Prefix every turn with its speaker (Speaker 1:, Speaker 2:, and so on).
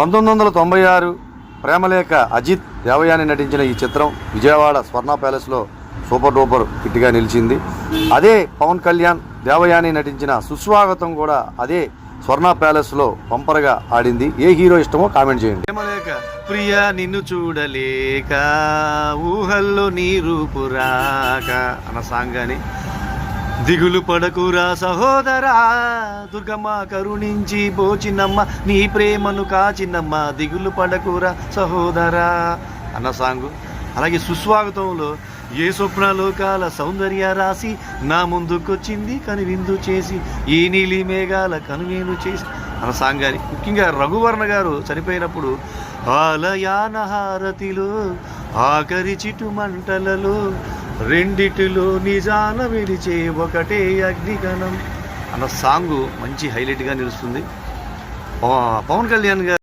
Speaker 1: పంతొమ్మిది వందల తొంభై ఆరు ప్రేమలేఖ అజిత్ దేవయాని నటించిన ఈ చిత్రం విజయవాడ స్వర్ణ ప్యాలెస్లో సూపర్ డూపర్ హిట్గా నిలిచింది. అదే పవన్ కళ్యాణ్ దేవయాని నటించిన సుస్వాగతం కూడా అదే స్వర్ణ ప్యాలెస్లో పంపరగా ఆడింది. ఏ హీరో ఇష్టమో కామెంట్ చేయండి. ప్రేమలేఖ ప్రియా నిన్ను చూడలేక ఊహల్లో నీ రూపు అన్న సాంగ్ కానీ దిగులు పడకురా సహోదరా దుర్గమ్మ కరుణించి పోచినమ్మ నీ ప్రేమను కాచినమ్మ దిగులు పడకురా సహోదరా అన్న సాంగు. అలాగే సుస్వాగతంలో ఏ స్వప్నలోకాల సౌందర్య రాసి నా ముందుకొచ్చింది కనువిందు చేసి ఈ నీలి మేఘాల కనువేలు చేసి అన్న సాంగ్ గారి ముఖ్యంగా రఘువర్ణ గారు చనిపోయినప్పుడు ఆలయాన హారతిలో ఆఖరి చిటు మంటలలో రెండిటిలో నిజాన విడిచే ఒకటే అగ్నిగణం. అన్న సాంగ్ మంచి హైలైట్గా నిలుస్తుంది. పవ- పవన్ కళ్యాణ్ గారు